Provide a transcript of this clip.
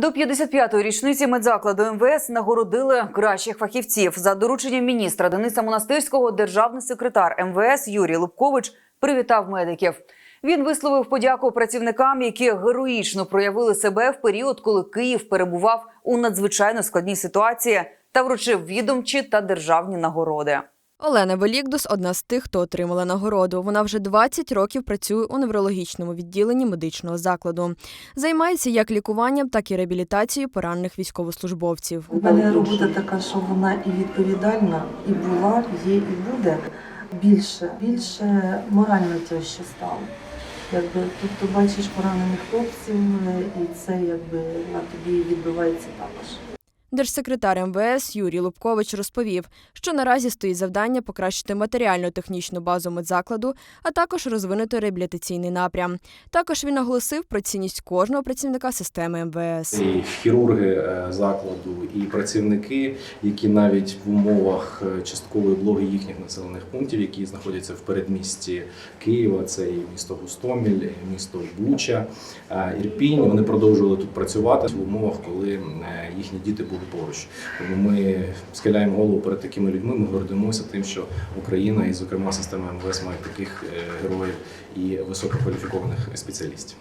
До 55-ї річниці медзакладу МВС нагородили кращих фахівців. За дорученням міністра Дениса Монастирського державний секретар МВС Юрій Лубкович привітав медиків. Він висловив подяку працівникам, які героїчно проявили себе в період, коли Київ перебував у надзвичайно складній ситуації та вручив відомчі та державні нагороди. Олена Велікдус одна з тих, хто отримала нагороду. Вона вже 20 років працює у неврологічному відділенні медичного закладу. Займається як лікуванням, так і реабілітацією поранених військовослужбовців. У мене робота така, що вона і відповідальна, і була, є, і буде більше, більше морально тяжче стало. Якби тут ти бачиш поранених хлопців, е, і це якби на тобі відбувається також. Держсекретар МВС Юрій Лубкович розповів, що наразі стоїть завдання покращити матеріально-технічну базу медзакладу, а також розвинути реабілітаційний напрям. Також він наголосив про цінність кожного працівника системи МВС. І хірурги е, закладу, і працівники, які навіть в умовах е, часткової блоги їхніх населених пунктів, які знаходяться в передмісті Києва, це і місто Гостомель, і місто Буча, е, Ірпінь. Вони продовжували тут працювати в умовах, коли їхні діти були поруч. Тому ми схиляємо голову перед такими людьми. Ми гордимося тим, що Україна і, зокрема, система МВС має таких е, героїв і висококваліфікованих спеціалістів.